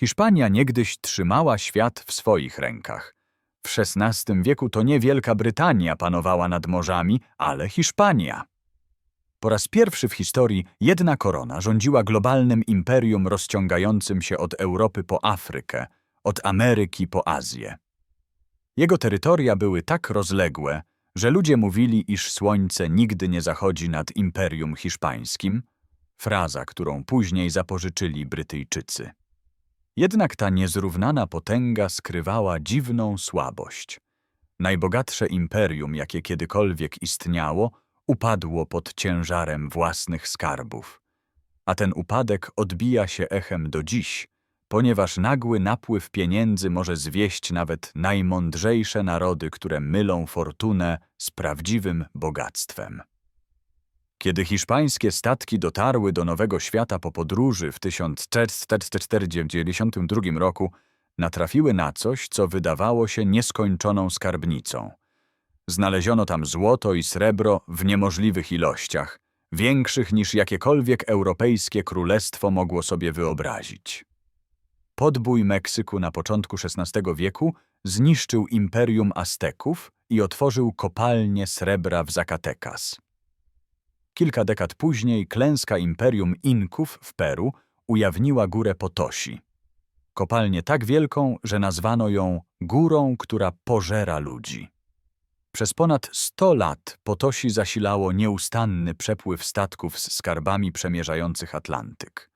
Hiszpania niegdyś trzymała świat w swoich rękach. W XVI wieku to nie Wielka Brytania panowała nad morzami, ale Hiszpania. Po raz pierwszy w historii jedna korona rządziła globalnym imperium rozciągającym się od Europy po Afrykę, od Ameryki po Azję. Jego terytoria były tak rozległe, że ludzie mówili, iż słońce nigdy nie zachodzi nad imperium hiszpańskim, fraza, którą później zapożyczyli Brytyjczycy. Jednak ta niezrównana potęga skrywała dziwną słabość. Najbogatsze imperium, jakie kiedykolwiek istniało, upadło pod ciężarem własnych skarbów. A ten upadek odbija się echem do dziś, ponieważ nagły napływ pieniędzy może zwieść nawet najmądrzejsze narody, które mylą fortunę z prawdziwym bogactwem. Kiedy hiszpańskie statki dotarły do Nowego Świata po podróży w 1492 roku, natrafiły na coś, co wydawało się nieskończoną skarbnicą. Znaleziono tam złoto i srebro w niemożliwych ilościach, większych niż jakiekolwiek europejskie królestwo mogło sobie wyobrazić. Podbój Meksyku na początku XVI wieku zniszczył imperium Azteków i otworzył kopalnię srebra w Zacatecas. Kilka dekad później klęska imperium Inków w Peru ujawniła górę Potosi. Kopalnię tak wielką, że nazwano ją górą, która pożera ludzi. Przez ponad 100 lat Potosi zasilało nieustanny przepływ statków z skarbami przemierzających Atlantyk.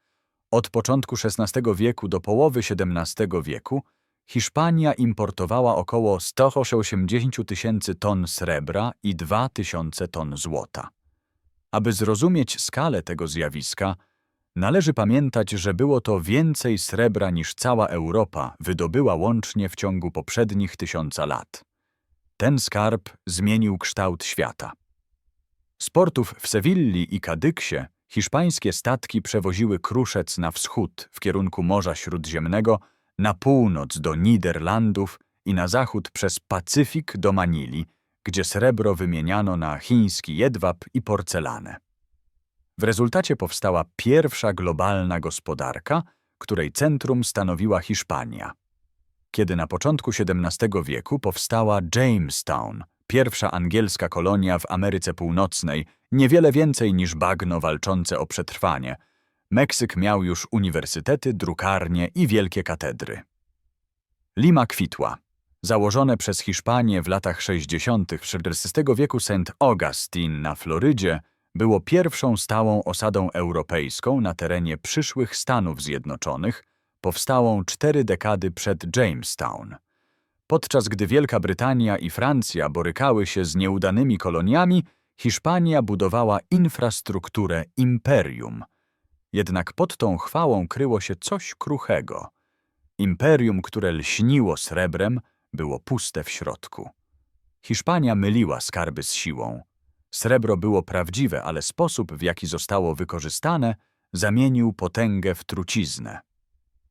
Od początku XVI wieku do połowy XVII wieku Hiszpania importowała około 180 tysięcy ton srebra i 2 tysiące ton złota. Aby zrozumieć skalę tego zjawiska, należy pamiętać, że było to więcej srebra niż cała Europa wydobyła łącznie w ciągu poprzednich tysiąca lat. Ten skarb zmienił kształt świata. Z portów w Sewilli i Kadyksie hiszpańskie statki przewoziły kruszec na wschód w kierunku Morza Śródziemnego, na północ do Niderlandów i na zachód przez Pacyfik do Manili, gdzie srebro wymieniano na chiński jedwab i porcelanę. W rezultacie powstała pierwsza globalna gospodarka, której centrum stanowiła Hiszpania. Kiedy na początku XVII wieku powstała Jamestown, pierwsza angielska kolonia w Ameryce Północnej, niewiele więcej niż bagno walczące o przetrwanie, Meksyk miał już uniwersytety, drukarnie i wielkie katedry. Lima kwitła. Założone przez Hiszpanię w latach 60. XVI wieku St. Augustine na Florydzie było pierwszą stałą osadą europejską na terenie przyszłych Stanów Zjednoczonych, powstałą cztery dekady przed Jamestown. Podczas gdy Wielka Brytania i Francja borykały się z nieudanymi koloniami, Hiszpania budowała infrastrukturę imperium. Jednak pod tą chwałą kryło się coś kruchego. Imperium, które lśniło srebrem, było puste w środku. Hiszpania myliła skarby z siłą. Srebro było prawdziwe, ale sposób, w jaki zostało wykorzystane, zamienił potęgę w truciznę.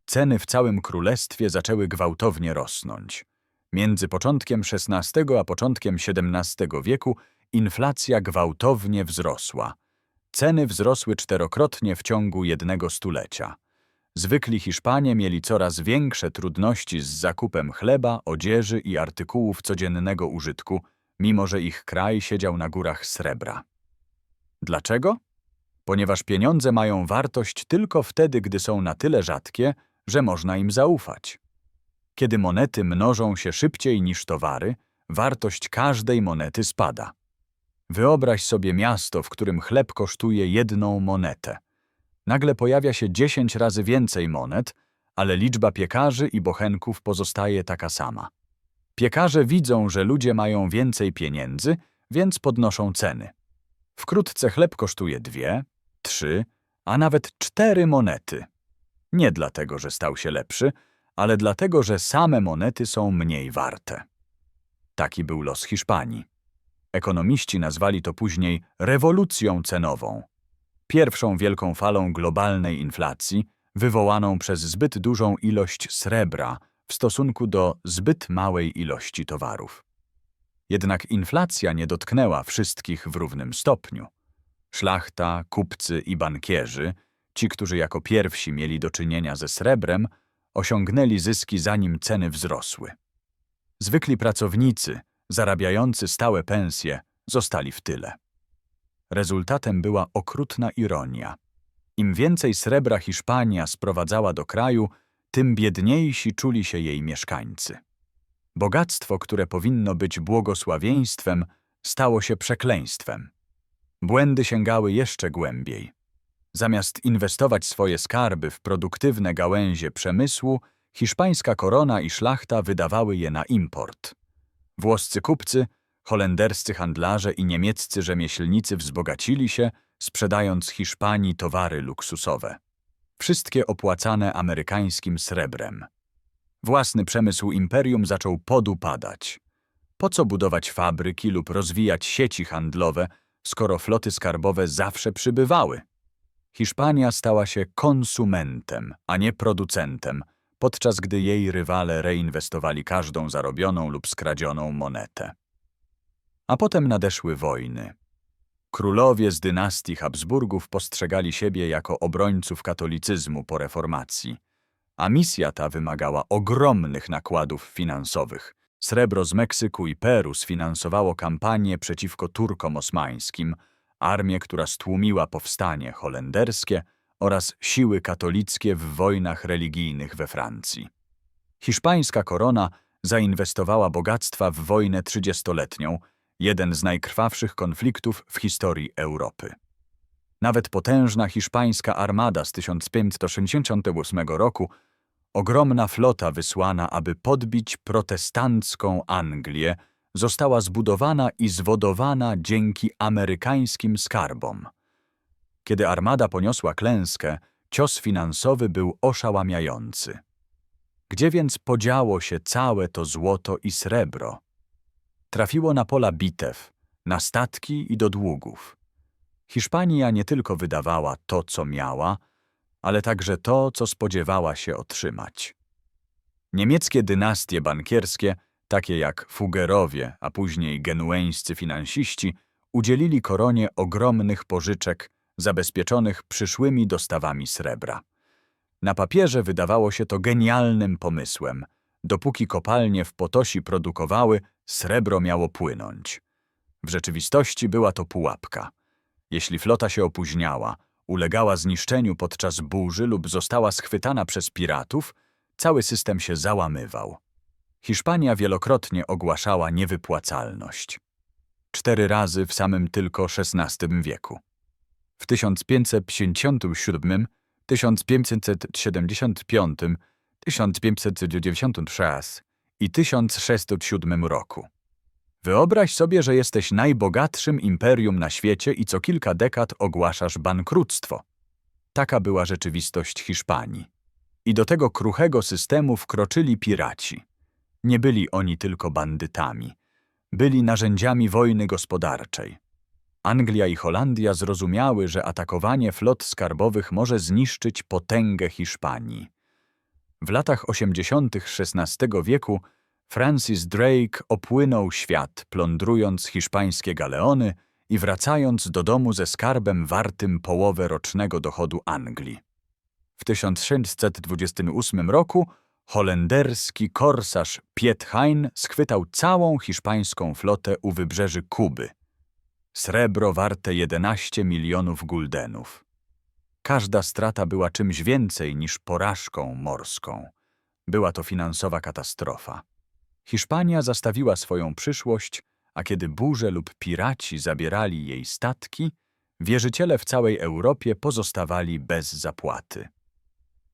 Ceny w całym królestwie zaczęły gwałtownie rosnąć. Między początkiem XVI a początkiem XVII wieku inflacja gwałtownie wzrosła. Ceny wzrosły czterokrotnie w ciągu jednego stulecia. Zwykli Hiszpanie mieli coraz większe trudności z zakupem chleba, odzieży i artykułów codziennego użytku, mimo że ich kraj siedział na górach srebra. Dlaczego? Ponieważ pieniądze mają wartość tylko wtedy, gdy są na tyle rzadkie, że można im zaufać. Kiedy monety mnożą się szybciej niż towary, wartość każdej monety spada. Wyobraź sobie miasto, w którym chleb kosztuje jedną monetę. Nagle pojawia się 10 razy więcej monet, ale liczba piekarzy i bochenków pozostaje taka sama. Piekarze widzą, że ludzie mają więcej pieniędzy, więc podnoszą ceny. Wkrótce chleb kosztuje dwie, trzy, a nawet cztery monety. Nie dlatego, że stał się lepszy, ale dlatego, że same monety są mniej warte. Taki był los Hiszpanii. Ekonomiści nazwali to później rewolucją cenową pierwszą wielką falą globalnej inflacji, wywołaną przez zbyt dużą ilość srebra w stosunku do zbyt małej ilości towarów. Jednak inflacja nie dotknęła wszystkich w równym stopniu. Szlachta, kupcy i bankierzy, ci, którzy jako pierwsi mieli do czynienia ze srebrem, osiągnęli zyski zanim ceny wzrosły. Zwykli pracownicy, zarabiający stałe pensje, zostali w tyle. Rezultatem była okrutna ironia. Im więcej srebra Hiszpania sprowadzała do kraju, tym biedniejsi czuli się jej mieszkańcy. Bogactwo, które powinno być błogosławieństwem, stało się przekleństwem. Błędy sięgały jeszcze głębiej. Zamiast inwestować swoje skarby w produktywne gałęzie przemysłu, hiszpańska korona i szlachta wydawały je na import. Włoscy kupcy, holenderscy handlarze i niemieccy rzemieślnicy wzbogacili się, sprzedając Hiszpanii towary luksusowe. Wszystkie opłacane amerykańskim srebrem. Własny przemysł imperium zaczął podupadać. Po co budować fabryki lub rozwijać sieci handlowe, skoro floty skarbowe zawsze przybywały? Hiszpania stała się konsumentem, a nie producentem, podczas gdy jej rywale reinwestowali każdą zarobioną lub skradzioną monetę. A potem nadeszły wojny. Królowie z dynastii Habsburgów postrzegali siebie jako obrońców katolicyzmu po reformacji, a misja ta wymagała ogromnych nakładów finansowych. Srebro z Meksyku i Peru sfinansowało kampanię przeciwko Turkom osmańskim, armię, która stłumiła powstanie holenderskie oraz siły katolickie w wojnach religijnych we Francji. Hiszpańska korona zainwestowała bogactwa w wojnę trzydziestoletnią, jeden z najkrwawszych konfliktów w historii Europy. Nawet potężna hiszpańska armada z 1568 roku, ogromna flota wysłana, aby podbić protestancką Anglię, została zbudowana i zwodowana dzięki amerykańskim skarbom. Kiedy armada poniosła klęskę, cios finansowy był oszałamiający. Gdzie więc podziało się całe to złoto i srebro? Trafiło na pola bitew, na statki i do długów. Hiszpania nie tylko wydawała to, co miała, ale także to, co spodziewała się otrzymać. Niemieckie dynastie bankierskie, takie jak Fuggerowie, a później genueńscy finansiści, udzielili koronie ogromnych pożyczek zabezpieczonych przyszłymi dostawami srebra. Na papierze wydawało się to genialnym pomysłem. Dopóki kopalnie w Potosi produkowały, srebro miało płynąć. W rzeczywistości była to pułapka. Jeśli flota się opóźniała, ulegała zniszczeniu podczas burzy lub została schwytana przez piratów, cały system się załamywał. Hiszpania wielokrotnie ogłaszała niewypłacalność. Cztery razy w samym tylko XVI wieku. W 1557, 1575, 1596 i 1607 roku. Wyobraź sobie, że jesteś najbogatszym imperium na świecie i co kilka dekad ogłaszasz bankructwo. Taka była rzeczywistość Hiszpanii. I do tego kruchego systemu wkroczyli piraci. Nie byli oni tylko bandytami. Byli narzędziami wojny gospodarczej. Anglia i Holandia zrozumiały, że atakowanie flot skarbowych może zniszczyć potęgę Hiszpanii. W latach 80. XVI wieku Francis Drake opłynął świat, plądrując hiszpańskie galeony i wracając do domu ze skarbem wartym połowę rocznego dochodu Anglii. W 1628 roku holenderski korsarz Piet Hein schwytał całą hiszpańską flotę u wybrzeży Kuby. Srebro warte 11 milionów guldenów. Każda strata była czymś więcej niż porażką morską. Była to finansowa katastrofa. Hiszpania zastawiła swoją przyszłość, a kiedy burze lub piraci zabierali jej statki, wierzyciele w całej Europie pozostawali bez zapłaty.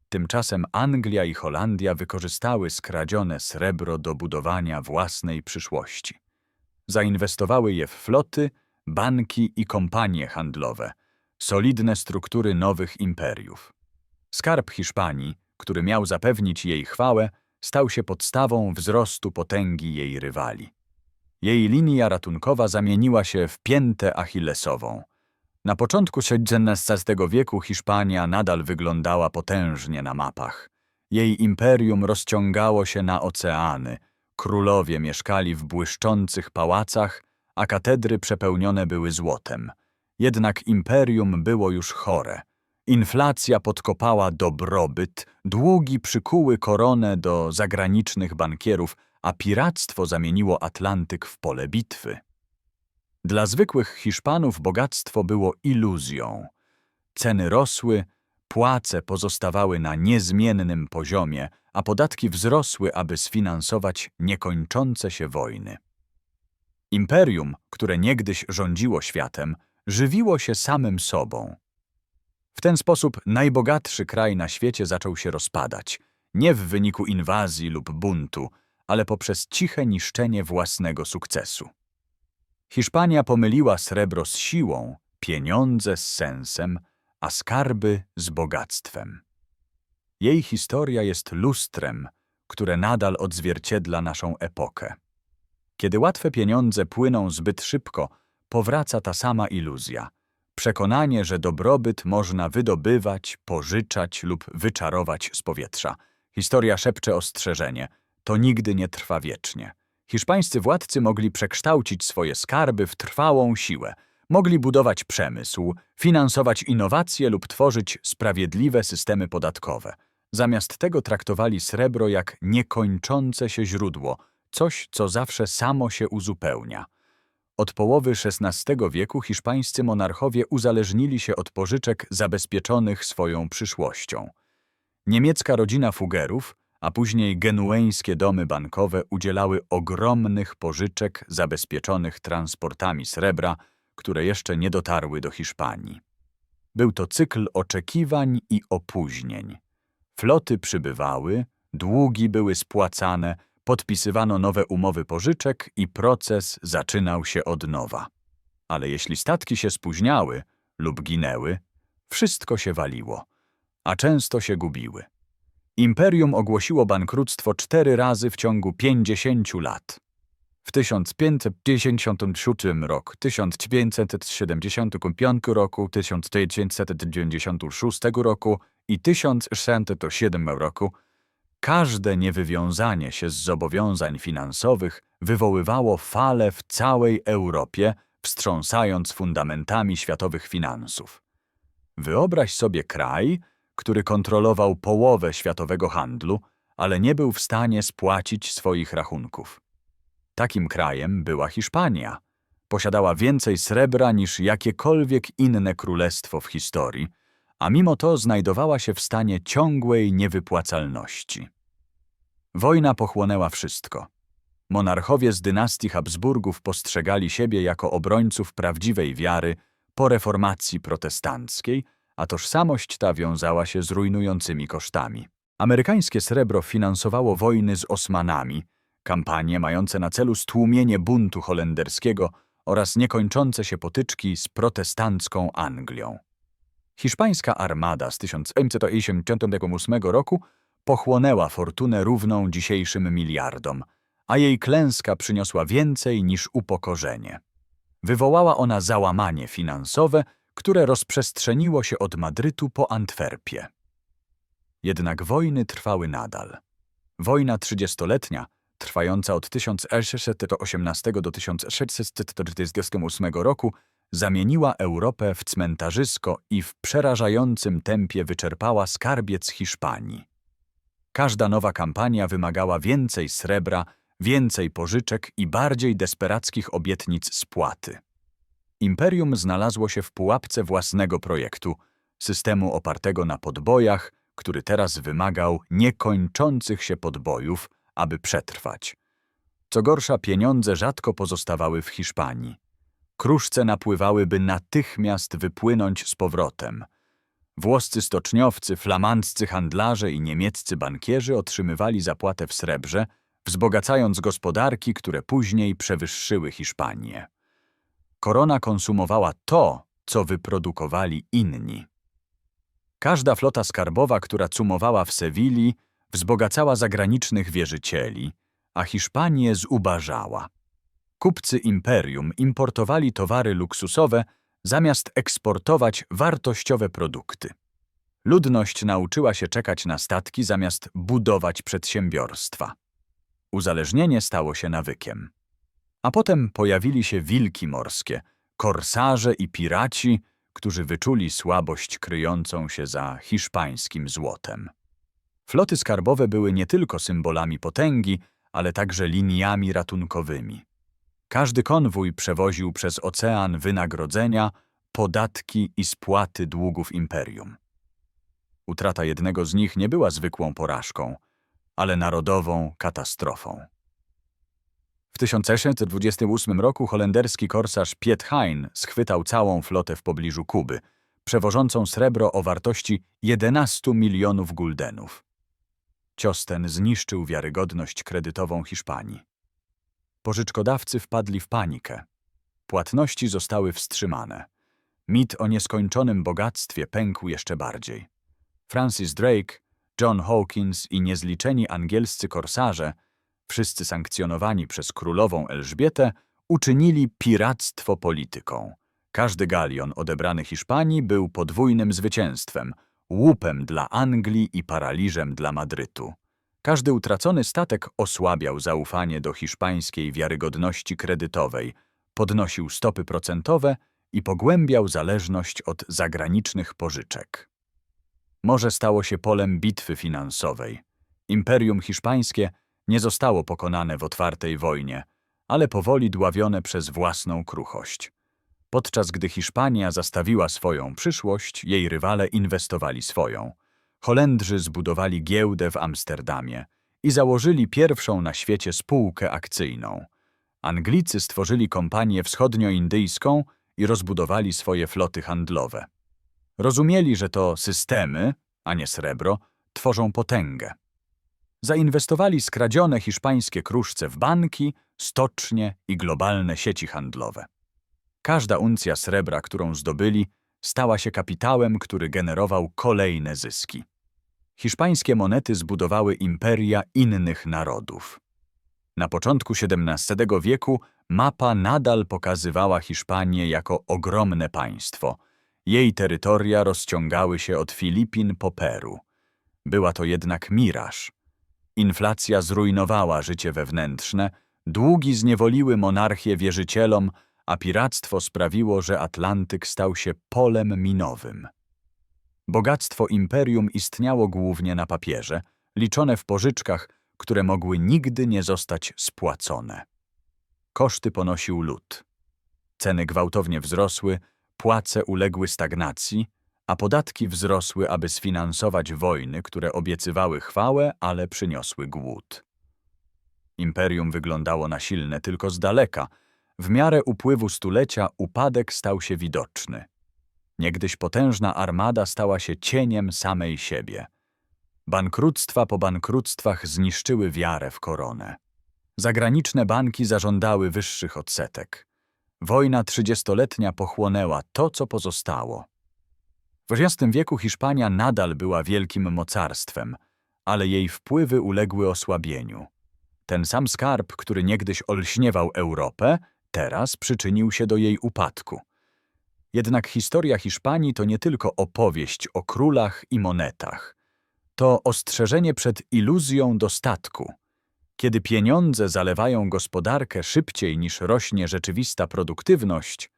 Tymczasem Anglia i Holandia wykorzystały skradzione srebro do budowania własnej przyszłości. Zainwestowały je w floty, banki i kompanie handlowe, solidne struktury nowych imperiów. Skarb Hiszpanii, który miał zapewnić jej chwałę, stał się podstawą wzrostu potęgi jej rywali. Jej linia ratunkowa zamieniła się w piętę achillesową. Na początku XVI wieku Hiszpania nadal wyglądała potężnie na mapach. Jej imperium rozciągało się na oceany, królowie mieszkali w błyszczących pałacach, a katedry przepełnione były złotem. Jednak imperium było już chore Inflacja podkopała dobrobyt, długi przykuły koronę do zagranicznych bankierów, a piractwo zamieniło Atlantyk w pole bitwy. Dla zwykłych Hiszpanów bogactwo było iluzją. Ceny rosły, płace pozostawały na niezmiennym poziomie, a podatki wzrosły, aby sfinansować niekończące się wojny. Imperium, które niegdyś rządziło światem, żywiło się samym sobą. W ten sposób najbogatszy kraj na świecie zaczął się rozpadać, nie w wyniku inwazji lub buntu, ale poprzez ciche niszczenie własnego sukcesu. Hiszpania pomyliła srebro z siłą, pieniądze z sensem, a skarby z bogactwem. Jej historia jest lustrem, które nadal odzwierciedla naszą epokę. Kiedy łatwe pieniądze płyną zbyt szybko, powraca ta sama iluzja. Przekonanie, że dobrobyt można wydobywać, pożyczać lub wyczarować z powietrza. Historia szepcze ostrzeżenie. To nigdy nie trwa wiecznie. Hiszpańscy władcy mogli przekształcić swoje skarby w trwałą siłę. Mogli budować przemysł, finansować innowacje lub tworzyć sprawiedliwe systemy podatkowe. Zamiast tego traktowali srebro jak niekończące się źródło, coś, co zawsze samo się uzupełnia. Od połowy XVI wieku hiszpańscy monarchowie uzależnili się od pożyczek zabezpieczonych swoją przyszłością. Niemiecka rodzina Fugerów, a później genueńskie domy bankowe udzielały ogromnych pożyczek zabezpieczonych transportami srebra, które jeszcze nie dotarły do Hiszpanii. Był to cykl oczekiwań i opóźnień. Floty przybywały, długi były spłacane, podpisywano nowe umowy pożyczek i proces zaczynał się od nowa. Ale jeśli statki się spóźniały lub ginęły, wszystko się waliło, a często się gubiły. Imperium ogłosiło bankructwo cztery razy w ciągu 50 lat. W 1557 roku, 1975 roku, 1996 roku i 1607 roku każde niewywiązanie się z zobowiązań finansowych wywoływało fale w całej Europie, wstrząsając fundamentami światowych finansów. Wyobraź sobie kraj, który kontrolował połowę światowego handlu, ale nie był w stanie spłacić swoich rachunków. Takim krajem była Hiszpania. Posiadała więcej srebra niż jakiekolwiek inne królestwo w historii, a mimo to znajdowała się w stanie ciągłej niewypłacalności. Wojna pochłonęła wszystko. Monarchowie z dynastii Habsburgów postrzegali siebie jako obrońców prawdziwej wiary po reformacji protestanckiej, a tożsamość ta wiązała się z rujnującymi kosztami. Amerykańskie srebro finansowało wojny z Osmanami, kampanie mające na celu stłumienie buntu holenderskiego oraz niekończące się potyczki z protestancką Anglią. Hiszpańska armada z 1888 roku pochłonęła fortunę równą dzisiejszym miliardom, a jej klęska przyniosła więcej niż upokorzenie. Wywołała ona załamanie finansowe, które rozprzestrzeniło się od Madrytu po Antwerpię. Jednak wojny trwały nadal. Wojna trzydziestoletnia, trwająca od 1618 do 1648 roku, zamieniła Europę w cmentarzysko i w przerażającym tempie wyczerpała skarbiec Hiszpanii. Każda nowa kampania wymagała więcej srebra, więcej pożyczek i bardziej desperackich obietnic spłaty. Imperium znalazło się w pułapce własnego projektu, systemu opartego na podbojach, który teraz wymagał niekończących się podbojów, aby przetrwać. Co gorsza, pieniądze rzadko pozostawały w Hiszpanii. Kruszce napływały, by natychmiast wypłynąć z powrotem. Włoscy stoczniowcy, flamandzcy handlarze i niemieccy bankierzy otrzymywali zapłatę w srebrze, wzbogacając gospodarki, które później przewyższyły Hiszpanię. Korona konsumowała to, co wyprodukowali inni. Każda flota skarbowa, która cumowała w Sewilli, wzbogacała zagranicznych wierzycieli, a Hiszpanię zubażała. Kupcy imperium importowali towary luksusowe zamiast eksportować wartościowe produkty. Ludność nauczyła się czekać na statki zamiast budować przedsiębiorstwa. Uzależnienie stało się nawykiem. A potem pojawili się wilki morskie, korsarze i piraci, którzy wyczuli słabość kryjącą się za hiszpańskim złotem. Floty skarbowe były nie tylko symbolami potęgi, ale także liniami ratunkowymi. Każdy konwój przewoził przez ocean wynagrodzenia, podatki i spłaty długów imperium. Utrata jednego z nich nie była zwykłą porażką, ale narodową katastrofą. W 1628 roku holenderski korsarz Piet Hein schwytał całą flotę w pobliżu Kuby, przewożącą srebro o wartości 11 milionów guldenów. Cios ten zniszczył wiarygodność kredytową Hiszpanii. Pożyczkodawcy wpadli w panikę. Płatności zostały wstrzymane. Mit o nieskończonym bogactwie pękł jeszcze bardziej. Francis Drake, John Hawkins i niezliczeni angielscy korsarze, wszyscy sankcjonowani przez królową Elżbietę, uczynili piractwo polityką. Każdy galion odebrany Hiszpanii był podwójnym zwycięstwem, łupem dla Anglii i paraliżem dla Madrytu. Każdy utracony statek osłabiał zaufanie do hiszpańskiej wiarygodności kredytowej, podnosił stopy procentowe i pogłębiał zależność od zagranicznych pożyczek. Morze stało się polem bitwy finansowej. Imperium hiszpańskie nie zostało pokonane w otwartej wojnie, ale powoli dławione przez własną kruchość. Podczas gdy Hiszpania zastawiła swoją przyszłość, jej rywale inwestowali swoją. Holendrzy zbudowali giełdę w Amsterdamie i założyli pierwszą na świecie spółkę akcyjną. Anglicy stworzyli kompanię wschodnioindyjską i rozbudowali swoje floty handlowe. Rozumieli, że to systemy, a nie srebro, tworzą potęgę. Zainwestowali skradzione hiszpańskie kruszce w banki, stocznie i globalne sieci handlowe. Każda uncja srebra, którą zdobyli, stała się kapitałem, który generował kolejne zyski. Hiszpańskie monety zbudowały imperia innych narodów. Na początku XVII wieku mapa nadal pokazywała Hiszpanię jako ogromne państwo. Jej terytoria rozciągały się od Filipin po Peru. Była to jednak miraż. Inflacja zrujnowała życie wewnętrzne, długi zniewoliły monarchię wierzycielom, a piractwo sprawiło, że Atlantyk stał się polem minowym. Bogactwo imperium istniało głównie na papierze, liczone w pożyczkach, które mogły nigdy nie zostać spłacone. Koszty ponosił lud. Ceny gwałtownie wzrosły, płace uległy stagnacji, a podatki wzrosły, aby sfinansować wojny, które obiecywały chwałę, ale przyniosły głód. Imperium wyglądało na silne tylko z daleka. W miarę upływu stulecia upadek stał się widoczny. Niegdyś potężna armada stała się cieniem samej siebie. Bankructwa po bankructwach zniszczyły wiarę w koronę. Zagraniczne banki zażądały wyższych odsetek. Wojna trzydziestoletnia pochłonęła to, co pozostało. W XX wieku Hiszpania nadal była wielkim mocarstwem, ale jej wpływy uległy osłabieniu. Ten sam skarb, który niegdyś olśniewał Europę, teraz przyczynił się do jej upadku. Jednak historia Hiszpanii to nie tylko opowieść o królach i monetach. To ostrzeżenie przed iluzją dostatku. Kiedy pieniądze zalewają gospodarkę szybciej niż rośnie rzeczywista produktywność,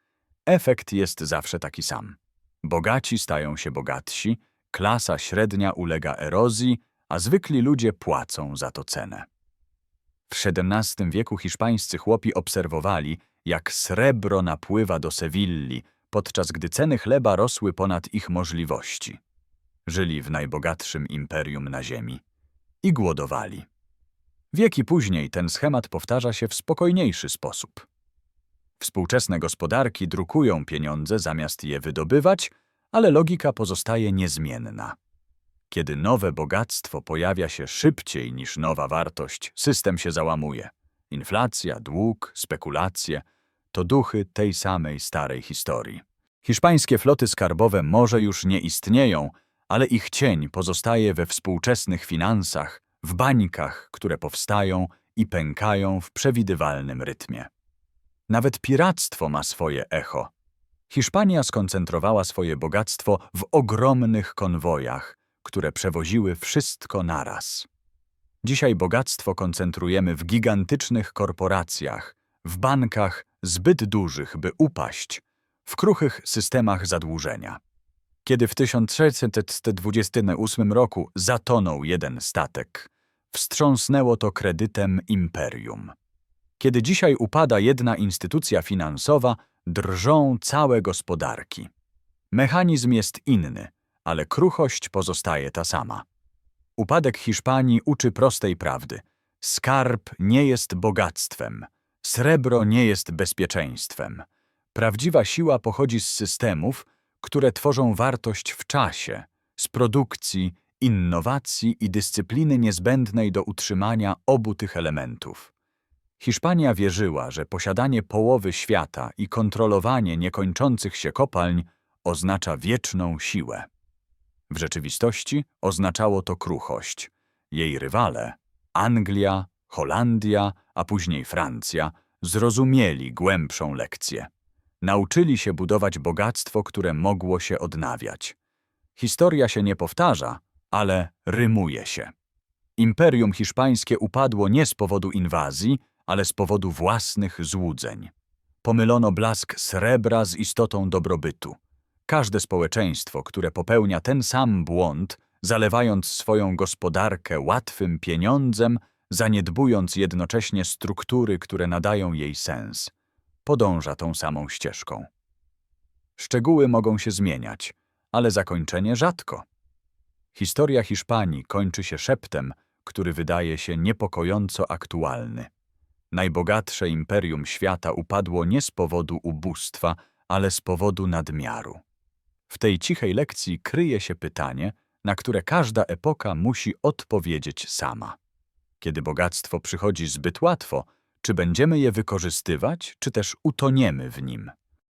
efekt jest zawsze taki sam. Bogaci stają się bogatsi, klasa średnia ulega erozji, a zwykli ludzie płacą za to cenę. W XVII wieku hiszpańscy chłopi obserwowali, jak srebro napływa do Sewilli, podczas gdy ceny chleba rosły ponad ich możliwości. Żyli w najbogatszym imperium na ziemi i głodowali. Wieki później ten schemat powtarza się w spokojniejszy sposób. Współczesne gospodarki drukują pieniądze zamiast je wydobywać, ale logika pozostaje niezmienna. Kiedy nowe bogactwo pojawia się szybciej niż nowa wartość, system się załamuje. Inflacja, dług, spekulacje to duchy tej samej starej historii. Hiszpańskie floty skarbowe może już nie istnieją, ale ich cień pozostaje we współczesnych finansach, w bańkach, które powstają i pękają w przewidywalnym rytmie. Nawet piractwo ma swoje echo. Hiszpania skoncentrowała swoje bogactwo w ogromnych konwojach, które przewoziły wszystko naraz. Dzisiaj bogactwo koncentrujemy w gigantycznych korporacjach, w bankach zbyt dużych, by upaść, w kruchych systemach zadłużenia. Kiedy w 1628 roku zatonął jeden statek, wstrząsnęło to kredytem imperium. Kiedy dzisiaj upada jedna instytucja finansowa, drżą całe gospodarki. Mechanizm jest inny, ale kruchość pozostaje ta sama. Upadek Hiszpanii uczy prostej prawdy. Skarb nie jest bogactwem, srebro nie jest bezpieczeństwem. Prawdziwa siła pochodzi z systemów, które tworzą wartość w czasie, z produkcji, innowacji i dyscypliny niezbędnej do utrzymania obu tych elementów. Hiszpania wierzyła, że posiadanie połowy świata i kontrolowanie niekończących się kopalń oznacza wieczną siłę. W rzeczywistości oznaczało to kruchość. Jej rywale, Anglia, Holandia, a później Francja, zrozumieli głębszą lekcję. Nauczyli się budować bogactwo, które mogło się odnawiać. Historia się nie powtarza, ale rymuje się. Imperium hiszpańskie upadło nie z powodu inwazji, ale z powodu własnych złudzeń. Pomylono blask srebra z istotą dobrobytu. Każde społeczeństwo, które popełnia ten sam błąd, zalewając swoją gospodarkę łatwym pieniądzem, zaniedbując jednocześnie struktury, które nadają jej sens, podąża tą samą ścieżką. Szczegóły mogą się zmieniać, ale zakończenie rzadko. Historia Hiszpanii kończy się szeptem, który wydaje się niepokojąco aktualny. Najbogatsze imperium świata upadło nie z powodu ubóstwa, ale z powodu nadmiaru. W tej cichej lekcji kryje się pytanie, na które każda epoka musi odpowiedzieć sama. Kiedy bogactwo przychodzi zbyt łatwo, czy będziemy je wykorzystywać, czy też utoniemy w nim?